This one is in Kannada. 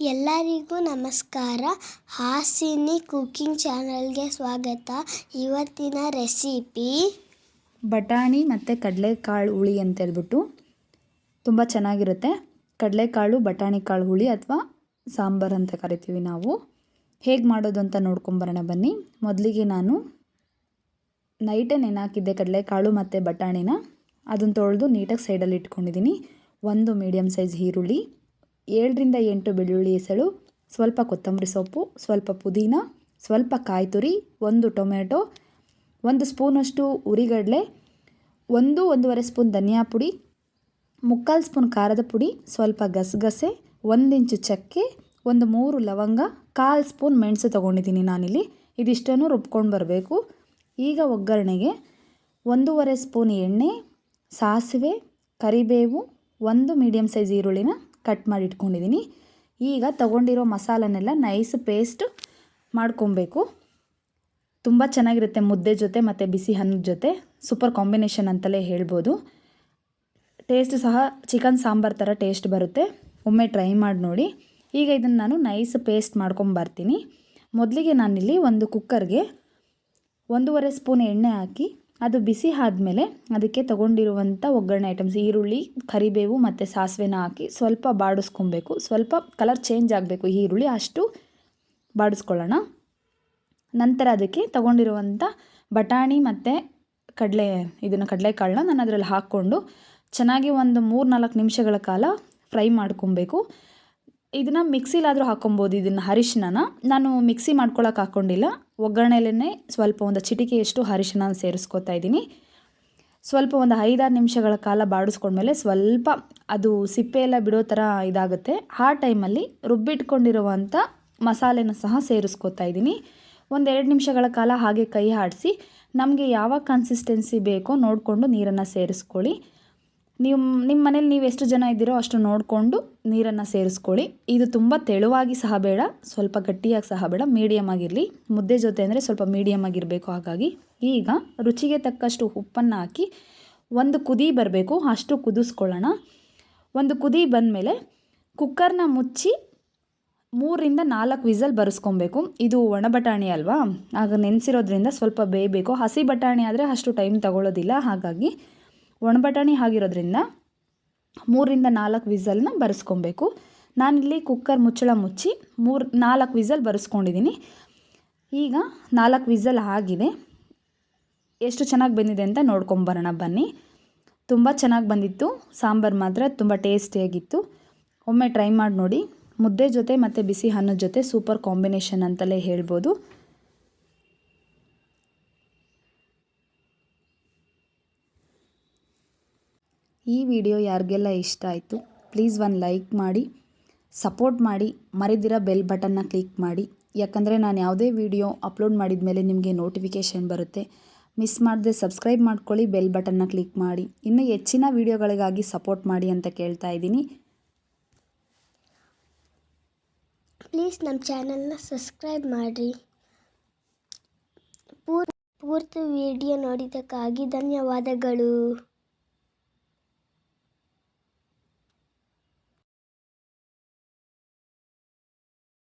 ಎಲ್ಲರಿಗೂ ನಮಸ್ಕಾರ. ಹಾಸಿನಿ ಕುಕ್ಕಿಂಗ್ ಚಾನಲ್ಗೆ ಸ್ವಾಗತ. ಇವತ್ತಿನ ರೆಸಿಪಿ ಬಟಾಣಿ ಮತ್ತು ಕಡಲೆಕಾಳು ಹುಳಿ ಅಂತ ಹೇಳ್ಬಿಟ್ಟು ತುಂಬ ಚೆನ್ನಾಗಿರುತ್ತೆ. ಕಡಲೆಕಾಳು ಬಟಾಣಿ ಕಾಳು ಹುಳಿ ಅಥವಾ ಸಾಂಬಾರು ಅಂತ ಕರಿತೀವಿ ನಾವು. ಹೇಗೆ ಮಾಡೋದು ಅಂತ ನೋಡ್ಕೊಂಬರೋಣ ಬನ್ನಿ. ಮೊದಲಿಗೆ ನಾನು ನೈಟೇ ನೆನಾಕಿದ್ದೆ ಕಡಲೆಕಾಳು ಮತ್ತು ಬಟಾಣಿನ ಅದನ್ನು ತೊಳೆದು ನೀಟಾಗಿ ಸೈಡಲ್ಲಿ ಇಟ್ಕೊಂಡಿದ್ದೀನಿ ಒಂದು ಮೀಡಿಯಮ್ ಸೈಜ್ ಈರುಳ್ಳಿ ಏಳರಿಂದ ಎಂಟು ಬೆಳ್ಳುಳ್ಳಿ ಎಸಳು ಸ್ವಲ್ಪ ಕೊತ್ತಂಬರಿ ಸೊಪ್ಪು, ಸ್ವಲ್ಪ ಪುದೀನ, ಸ್ವಲ್ಪ ಕಾಯಿ ತುರಿ, ಒಂದು ಟೊಮೆಟೊ ಒಂದು ಸ್ಪೂನಷ್ಟು ಉರಿಗಡಲೆ, ಒಂದು ಒಂದೂವರೆ ಸ್ಪೂನ್ ಧನಿಯಾ ಪುಡಿ, ಮುಕ್ಕಾಲು ಸ್ಪೂನ್ ಖಾರದ ಪುಡಿ, ಸ್ವಲ್ಪ ಗಸಗಸೆ, ಒಂದು ಇಂಚು ಚಕ್ಕೆ, ಒಂದು ಮೂರು ಲವಂಗ, ಕಾಲು ಸ್ಪೂನ್ ಮೆಣಸು ತೊಗೊಂಡಿದ್ದೀನಿ ನಾನಿಲ್ಲಿ. ಇದಿಷ್ಟನ್ನು ರುಬ್ಕೊಂಡು ಬರಬೇಕು. ಈಗ ಒಗ್ಗರಣೆಗೆ ಒಂದೂವರೆ ಸ್ಪೂನ್ ಎಣ್ಣೆ, ಸಾಸಿವೆ, ಕರಿಬೇವು, ಒಂದು ಮೀಡಿಯಮ್ ಸೈಜ್ ಈರುಳ್ಳಿನ ಕಟ್ ಮಾಡಿ ಇಟ್ಕೊಂಡಿದ್ದೀನಿ ಈಗ ತಗೊಂಡಿರೋ ಮಸಾಲನೆಲ್ಲ ನೈಸ್ ಪೇಸ್ಟ್ ಮಾಡ್ಕೊಬೇಕು. ತುಂಬ ಚೆನ್ನಾಗಿರುತ್ತೆ ಮುದ್ದೆ ಜೊತೆ ಮತ್ತು ಬಿಸಿ ಅನ್ನದ ಜೊತೆ. ಸೂಪರ್ ಕಾಂಬಿನೇಷನ್ ಅಂತಲೇ ಹೇಳ್ಬೋದು. ಟೇಸ್ಟ್ ಸಹ ಚಿಕನ್ ಸಾಂಬಾರು ಥರ ಟೇಸ್ಟ್ ಬರುತ್ತೆ. ಒಮ್ಮೆ ಟ್ರೈ ಮಾಡಿ ನೋಡಿ. ಈಗ ಇದನ್ನು ನಾನು ನೈಸ್ ಪೇಸ್ಟ್ ಮಾಡ್ಕೊಂಬರ್ತೀನಿ ಮೊದಲಿಗೆ ನಾನಿಲ್ಲಿ ಒಂದು ಕುಕ್ಕರ್ಗೆ ಒಂದೂವರೆ ಸ್ಪೂನ್ ಎಣ್ಣೆ ಹಾಕಿ ಅದು ಬಿಸಿ ಆದಮೇಲೆ ಅದಕ್ಕೆ ತಗೊಂಡಿರುವಂಥ ಒಗ್ಗರಣೆ ಐಟಮ್ಸ್ ಈರುಳ್ಳಿ, ಕರಿಬೇವು ಮತ್ತು ಸಾಸಿವೆನ ಹಾಕಿ ಸ್ವಲ್ಪ ಬಾಡಿಸ್ಕೊಬೇಕು. ಸ್ವಲ್ಪ ಕಲರ್ ಚೇಂಜ್ ಆಗಬೇಕು ಈರುಳ್ಳಿ, ಅಷ್ಟು ಬಾಡಿಸ್ಕೊಳ್ಳೋಣ. ನಂತರ ಅದಕ್ಕೆ ತಗೊಂಡಿರುವಂಥ ಬಟಾಣಿ ಮತ್ತು ಕಡಲೆ, ಇದನ್ನು ಕಡಲೆಕಾಳನ್ನ ನಾನು ಅದರಲ್ಲಿ ಹಾಕ್ಕೊಂಡು ಚೆನ್ನಾಗಿ ಒಂದು ಮೂರು ನಾಲ್ಕು ನಿಮಿಷಗಳ ಕಾಲ ಫ್ರೈ ಮಾಡ್ಕೊಬೇಕು. ಇದನ್ನು ಮಿಕ್ಸಿಲಾದರೂ ಹಾಕ್ಕೊಬೋದು ಇದನ್ನು ಅರಿಶಿಣನ. ನಾನು ಮಿಕ್ಸಿ ಮಾಡ್ಕೊಳ್ಳೋಕೆ ಹಾಕ್ಕೊಂಡಿಲ್ಲ ಒಗ್ಗರಣೆಯಲ್ಲೇ ಸ್ವಲ್ಪ ಒಂದು ಚಿಟಿಕೆಯಷ್ಟು ಅರಿಶಿನ ಸೇರಿಸ್ಕೊತಾ ಇದ್ದೀನಿ. ಸ್ವಲ್ಪ ಒಂದು ಐದಾರು ನಿಮಿಷಗಳ ಕಾಲ ಬಾಡಿಸ್ಕೊಂಡ್ಮೇಲೆ ಸ್ವಲ್ಪ ಅದು ಸಿಪ್ಪೆ ಎಲ್ಲ ಬಿಡೋ ಥರ ಇದಾಗುತ್ತೆ. ಆ ಟೈಮಲ್ಲಿ ರುಬ್ಬಿಟ್ಕೊಂಡಿರುವಂಥ ಮಸಾಲೆನ ಸಹ ಸೇರಿಸ್ಕೊತಾ ಇದ್ದೀನಿ. ಒಂದು ಎರಡು ನಿಮಿಷಗಳ ಕಾಲ ಹಾಗೆ ಕೈ ಆಡಿಸಿ ನಮಗೆ ಯಾವ ಕನ್ಸಿಸ್ಟೆನ್ಸಿ ಬೇಕೋ ನೋಡಿಕೊಂಡು ನೀರನ್ನು ಸೇರಿಸ್ಕೊಳ್ಳಿ. ನೀವು ನಿಮ್ಮ ಮನೇಲಿ ನೀವು ಎಷ್ಟು ಜನ ಇದ್ದೀರೋ ಅಷ್ಟು ನೋಡಿಕೊಂಡು ನೀರನ್ನು ಸೇರಿಸ್ಕೊಳ್ಳಿ. ಇದು ತುಂಬ ತೆಳುವಾಗಿ ಸಹ ಬೇಡ, ಸ್ವಲ್ಪ ಗಟ್ಟಿಯಾಗಿ ಸಹ ಬೇಡ ಮೀಡಿಯಮ್ ಆಗಿರಲಿ. ಮುದ್ದೆ ಜೊತೆ ಅಂದರೆ ಸ್ವಲ್ಪ ಮೀಡಿಯಮ್ ಆಗಿರಬೇಕು, ಹಾಗಾಗಿ. ಈಗ ರುಚಿಗೆ ತಕ್ಕಷ್ಟು ಉಪ್ಪನ್ನು ಹಾಕಿ ಒಂದು ಕುದಿ ಬರಬೇಕು, ಅಷ್ಟು ಕುದಿಸ್ಕೊಳ್ಳೋಣ. ಒಂದು ಕುದಿ ಬಂದಮೇಲೆ ಕುಕ್ಕರ್ನ ಮುಚ್ಚಿ ಮೂರರಿಂದ ನಾಲ್ಕು ವಿಸಲ್ ಬರೆಸ್ಕೊಬೇಕು. ಇದು ಒಣ ಬಟಾಣಿ ಅಲ್ವಾ? ಆಗ ನೆನೆಸಿರೋದ್ರಿಂದ ಸ್ವಲ್ಪ ಬೇಯಬೇಕು. ಹಸಿ ಬಟಾಣಿ ಆದರೆ ಅಷ್ಟು ಟೈಮ್ ತಗೊಳ್ಳೋದಿಲ್ಲ ಹಾಗಾಗಿ ಒಣ ಬಟಾಣಿ ಆಗಿರೋದ್ರಿಂದ ಮೂರಿಂದ ನಾಲ್ಕು ವಿಸಲ್ನ ಬರೆಸ್ಕೊಬೇಕು. ನಾನಿಲ್ಲಿ ಕುಕ್ಕರ್ ಮುಚ್ಚಳ ಮುಚ್ಚಿ ಮೂರು, ನಾಲ್ಕು ವಿಸಲ್ ಬರೆಸ್ಕೊಂಡಿದ್ದೀನಿ ಈಗ ನಾಲ್ಕು ವಿಸಲ್ ಆಗಿದೆ. ಎಷ್ಟು ಚೆನ್ನಾಗಿ ಬಂದಿದೆ ಅಂತ ನೋಡ್ಕೊಂಬರೋಣ, ಬನ್ನಿ. ತುಂಬ ಚೆನ್ನಾಗಿ ಬಂದಿತ್ತು. ಸಾಂಬಾರು ಮಾತ್ರ ತುಂಬ ಟೇಸ್ಟಿಯಾಗಿತ್ತು. ಒಮ್ಮೆ ಟ್ರೈ ಮಾಡಿ ನೋಡಿ. ಮುದ್ದೆ ಜೊತೆ ಮತ್ತು ಬಿಸಿ ಅನ್ನದ ಜೊತೆ ಸೂಪರ್ ಕಾಂಬಿನೇಷನ್ ಅಂತಲೇ ಹೇಳ್ಬೋದು. ಈ ವಿಡಿಯೋ ಯಾರಿಗೆಲ್ಲ ಇಷ್ಟ ಆಯಿತು ಪ್ಲೀಸ್ ಒಂದು ಲೈಕ್ ಮಾಡಿ ಸಪೋರ್ಟ್ ಮಾಡಿ, ಮರೆದಿರ ಬೆಲ್ ಬಟನ್ನ ಕ್ಲಿಕ್ ಮಾಡಿ. ಯಾಕಂದರೆ ನಾನು ಯಾವುದೇ ವಿಡಿಯೋ ಅಪ್ಲೋಡ್ ಮಾಡಿದ ಮೇಲೆ ನಿಮಗೆ ನೋಟಿಫಿಕೇಷನ್ ಬರುತ್ತೆ. ಮಿಸ್ ಮಾಡದೆ ಸಬ್ಸ್ಕ್ರೈಬ್ ಮಾಡ್ಕೊಳ್ಳಿ ಬೆಲ್ ಬಟನ್ನ ಕ್ಲಿಕ್ ಮಾಡಿ. ಇನ್ನೂ ಹೆಚ್ಚಿನ ವಿಡಿಯೋಗಳಿಗಾಗಿ ಸಪೋರ್ಟ್ ಮಾಡಿ ಅಂತ ಕೇಳ್ತಾ ಇದ್ದೀನಿ. ಪ್ಲೀಸ್ ನಮ್ಮ ಚಾನಲ್ನ ಸಬ್ಸ್ಕ್ರೈಬ್ ಮಾಡಿರಿ. ಪೂರ್ತಿ ವಿಡಿಯೋ ನೋಡಿದ್ದಕ್ಕಾಗಿ ಧನ್ಯವಾದಗಳು.